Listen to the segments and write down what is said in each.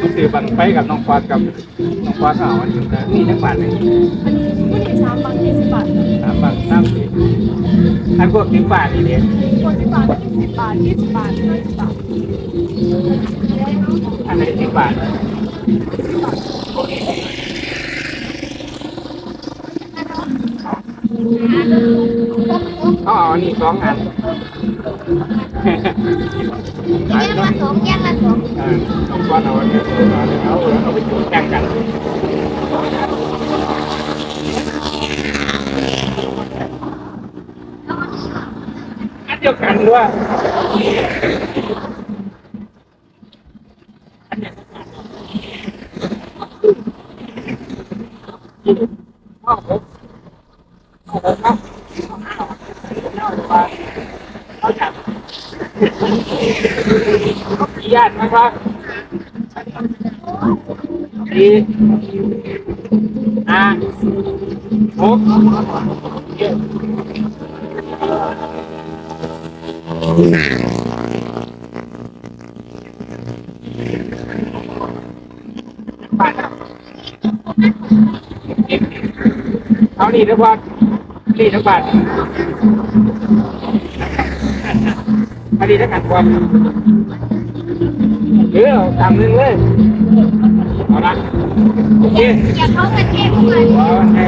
มาซื้อบังไปกับน้องควาดกับน้องควาดเอาอันนี้แต่นี่จังบาทหนึงอันนี้ผู้ที่สามบาทยี่สิบบาทสามบาทสามสิบอันพวกสิบบาทนี่เด้คนสิบบาทยี่สิบบาทยี่สิบบาทห้าสิบบาทอันไหนสิบบาทเขาเอาอันนี้สองอัน แยกละสองแยกละสองอ่าต้องควาดเอาอันนี้เอาอันนี้เอา เอาไปจุดแจ้งกันอันเดียวกันด้วยเอาผมเอาผมครับเอาไปเอาจับเขาปีญาตินะครับสี่ห้าหกเจ็ดแปดครับเอานี่นะพ่อนี่ทั้งบาท มาดีทั้งกันความเออเอาตามนึงเลยเอาละโอเคอย่าเข้าประเทศเข้ามาเอาไง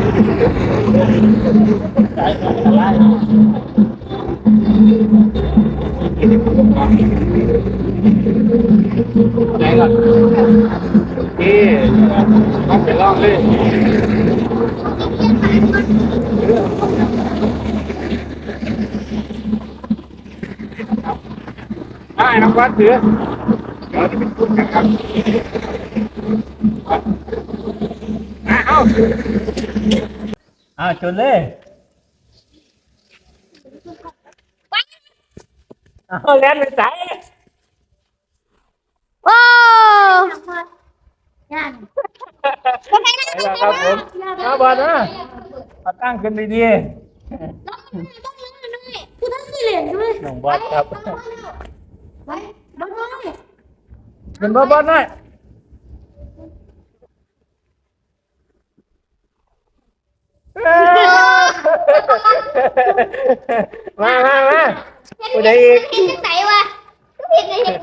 สายสายไล่ไหนก่อนโอเคต้องไปลองเลย ได้ น้องวัดเสือเดี๋ยวจะเป็นคุณนะครับอะเอาอ่าจนเลยเอาเล่นไปใส่โอ้ย่านไปแล้วครับผมเอาบอลนะมาตั้งขึ้นดีต้องต้องเล่นด้วยกูต้องเล่นด้วยๆน้องบอลครับ ไปบอลเลยขึ้นบอลบอลหน่อยมามามาผู้ใดอีกเห็นจังไหนวะเห็น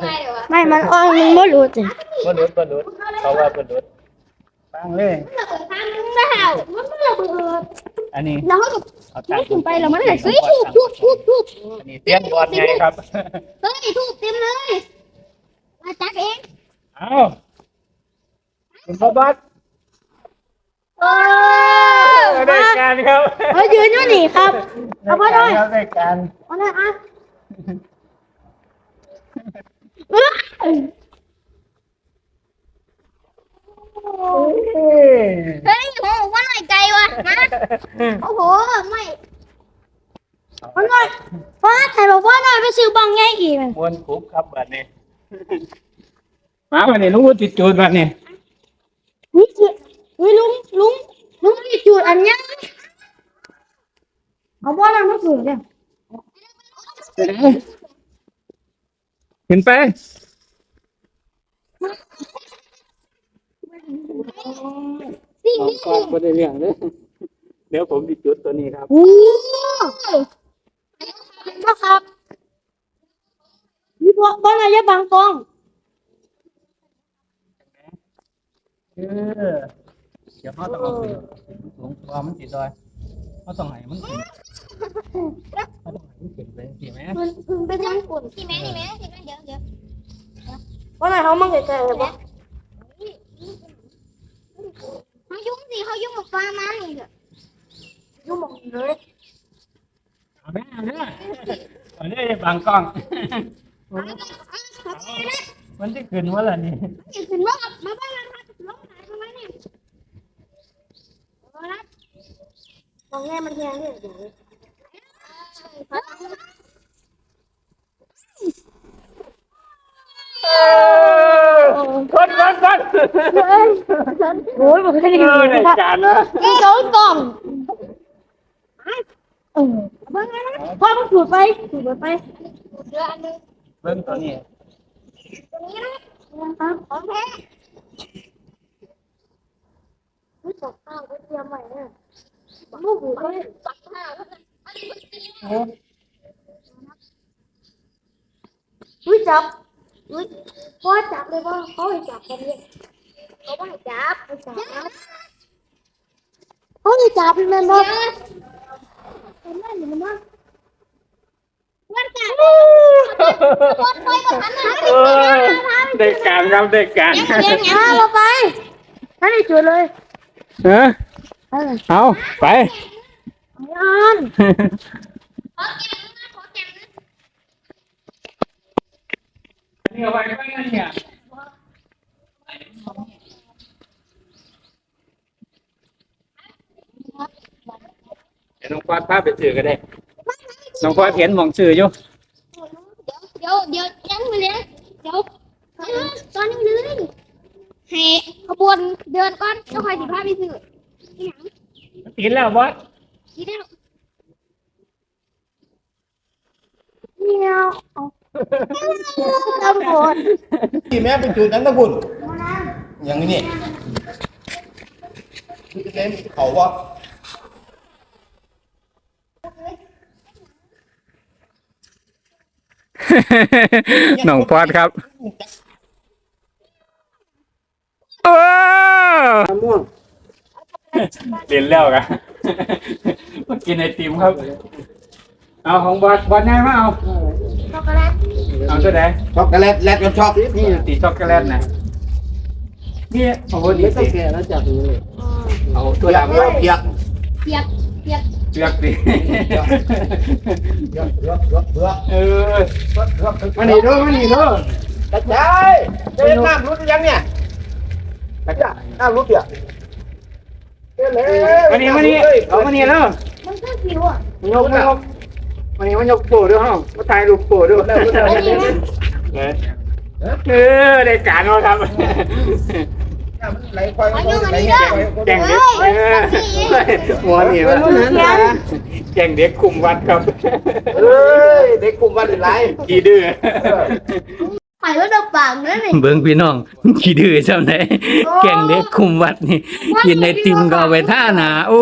ได้เห็นไงเดี๋ยววะไม่มันอ้อยมันไม่รู้สิบอลหลุดบอลหลุดเขาว่าบอลหลุดตั้งเลยมันระเบิดทางนึงแล้วมันไม่ระเบิดอันนี้แล้วก็เอาตั้งขึ้นไปแล้วมันเลยเฮ้ยทุบทุบทุบทุบอันนี้เตี้ยนบอลไงครับ เฮ้ยทุบเต็มเลยมาจักเองเอาคุณพ่อบอสโอ้ได้การครับเฮ้ยยืนอยู่นี่ครับเอาพ่อหน่อยได้การเอาหน่อยอะเอ้ยเฮ้ยโหว่าหน่ อยไกลวะนะโอ้โหไม่เอาหน่อยพ่อถ่ายบอกว่าหน่อยไปซื้อบังไงอีกมวนคุบครับบัดนี้มาบัดนี้ลุงวุฒิจูดบัดนี้นี่คือนี่ลุงลุงลุงมีจุดอันเนี้ยเอาบ้านเราไม่ถูกเนี่ยเห็นไปสิ่งเอานี้ ก่อนบ่ได้เรื่องเด้อเดี๋ยวผมสิจุดตัวนี้ครับ โอ้พ่อครับนี่พ่อบ้านเราจะบังกล้องเออเดี๋ยวเขาต้องเอาขึ้นสูงตัวมันติดดอยเขาต้องให้มันขึ้นเขาต้องให้มันขึ้นไปสิแม่มันพึ่งไปทางฝุ่นที่แม่ที่แม่ที่แม่เดี๋ยวเดี๋ยวบ้านเราเขามั่งใจเลยปะ เขายุ่ง สิเขายุ่งกับฟ้ามันนี่เถอะยุ่งหมดเลยเอาแม่เอาแม่เอาเด้บางกล้องมันจะขึ้นว่าล่ะนี่อย่าขึ้นรถมาบ้านเราค่ะรถไหนทำไมเนี่ยรถบังไงมันแค่นี้เดี๋ยว ค นคนคนโอ้ยมันแค่นี้เออได้การนะนี่โดนกล่องเออบังไงนะพ่อมันถูดไปถูดไปเรืออันนึงเบิ่งตัวนี้ตรงนี้นะของแท้รู้จักข้าวก็เตรียมไว้เนี่ยลูกหูเขาเลยจับผ้ารู้จับ รู้พ่อจับเลยว่าเขาให้จับกันเนี่ยเขาไม่จับให้จับเขาให้จับเป็นแม่บ้าเป็นแม่หรือมันว่าวันจันทร์วันไปกับฉันนะเออได้การครับได้การเลี้ยงอ่าเราไปให้ได้จุดเลยเออเออเอาไปยานขอแกงนะขอแกงนะ นี่เอาไว้ไปนั่นเนี่ยเดี๋ยวน้องฟอดพาไปซื้อก็ได้ น้องฟอดเห็นหมองซื้ออยู่ เดี๋ยวเดี๋ยวยังไม่เลี้ยงเดี๋ยวตอนนี้เลยให้ขบวนเดินก่อนแล้วคอยสิพาไปซื้อที่หนังกินแล้วบอสที่เดียวเมียวเอา ตำรวจที่แม่เป็นจุดนั้นนะคุณอย่างนี้นี่คือเล่นเขาว่าน้องฟอดครับโอ้เรียนแล้วกันมากินไอติมครับ เอาของบอสบอสง่ายมาเอาช็อกโกแลต เอาตัวไหนช็อกโกแลตแลกกันช็อกนี่ตีช็อกโกแลตนะนี่โอ้โหดีสิแล้วจับมือเอาตัตัววดำดำเปียกเปียกเปียกเชือกดิเปียกเปียกเปียกเปียกเออมาหนีด้วยมาหนีด้วยกระจายเล่นน้ำรู้ยังเนี่ยกระจายน้ำรู้เปียกเล่นเลยมานี่มานี่เอามานี่แล้วมันก็ผิวอะมันยกมันยก มานี่มันยกโป้ด้วยห้องมาถ่ายรูปโป้ด้วยเออได้การมาครับไหลควายไหลเงี้ยแกงเด็กเออหัวนี่วะแกงเด็กคุมวัดครับเอ้ยเด็กกลุ่มวันไหลขี้ดื้อไข่แล้วดับปากนั่นนี่เบิ่งพี่น้องขี้ดื้อจำได้แกงเด็กคุมวัดนี่กินไอติมก็เอาไปท่าหนาโอ้